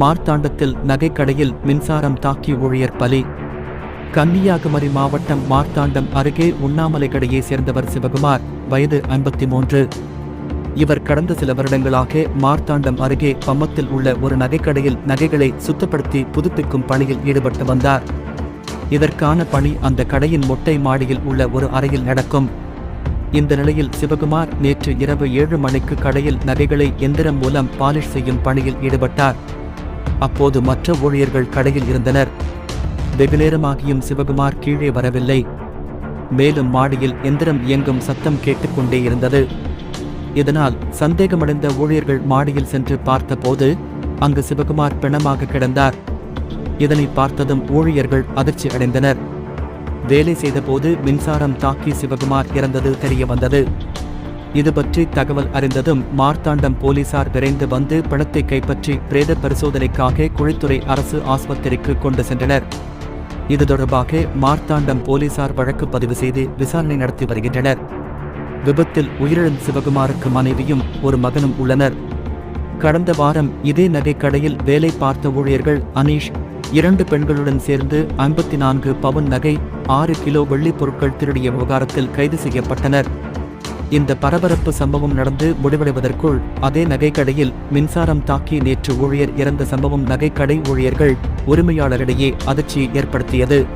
மார்த்தாண்டத்தில் நகைக்கடையில் மின்சாரம் தாக்கி ஊழியர் பலி. கன்னியாகுமரி மாவட்டம் மார்த்தாண்டம் அருகே உண்ணாமலை கடையை சேர்ந்தவர் சிவகுமார் வயது ஐம்பத்தி மூன்று இவர் கடந்த சில வருடங்களாக மார்த்தாண்டம் அருகே பம்மத்தில் உள்ள ஒரு நகைக்கடையில் நகைகளை சுத்தப்படுத்தி புதுப்பிக்கும் பணியில் ஈடுபட்டு வந்தார். இதற்கான பணி அந்த கடையின் மொட்டை மாடியில் உள்ள ஒரு அறையில் நடக்கும். இந்த நிலையில் சிவகுமார் நேற்று இரவு ஏழு மணிக்கு கடையில் நகைகளை எந்திரம் மூலம் பாலிஷ் செய்யும் பணியில் ஈடுபட்டார். அப்போது மற்ற ஊழியர்கள் கடையில் இருந்தனர். வெகுநேரமாகியும் சிவகுமார் கீழே வரவில்லை. மேலும் மாடியில் எந்திரம் இயங்கும் சத்தம் கேட்டுக்கொண்டே இருந்தது. இதனால் சந்தேகமடைந்த ஊழியர்கள் மாடியில் சென்று பார்த்தபோது அங்கு சிவகுமார் பிணமாக கிடந்தார். இதனை பார்த்ததும் ஊழியர்கள் அதிர்ச்சி அடைந்தனர். வேலை செய்தபோது மின்சாரம் தாக்கி சிவகுமார் இறந்தது தெரிய வந்தது. இதுபற்றி தகவல் அறிந்ததும் மார்த்தாண்டம் போலீசார் விரைந்து வந்து பணத்தை கைப்பற்றி பிரேத பரிசோதனைக்காக குழித்துறை அரசு ஆஸ்பத்திரிக்கு கொண்டு சென்றனர். இது தொடர்பாக மார்த்தாண்டம் போலீசார் வழக்கு பதிவு செய்து விசாரணை நடத்தி வருகின்றனர். விபத்தில் உயிரிழந்த சிவகுமாருக்கு மனைவியும் ஒரு மகனும் உள்ளனர். கடந்த வாரம் இதே நகைக்கடையில் வேலை பார்த்த ஊழியர்கள் அனீஷ் இரண்டு பெண்களுடன் சேர்ந்து ஐம்பத்தி நான்கு பவுன் நகை ஆறு கிலோ வெள்ளிப் பொருட்கள் திருடிய விவகாரத்தில் கைது செய்யப்பட்டனர். இந்த பரபரப்பு சம்பவம் நடந்து முடிவடைவதற்குள் அதே நகைக்கடையில் மின்சாரம் தாக்கி நேற்று ஊழியர் இறந்த சம்பவம் நகைக்கடை ஊழியர்கள் உரிமையாளரிடையே அதிர்ச்சியை ஏற்படுத்தியது.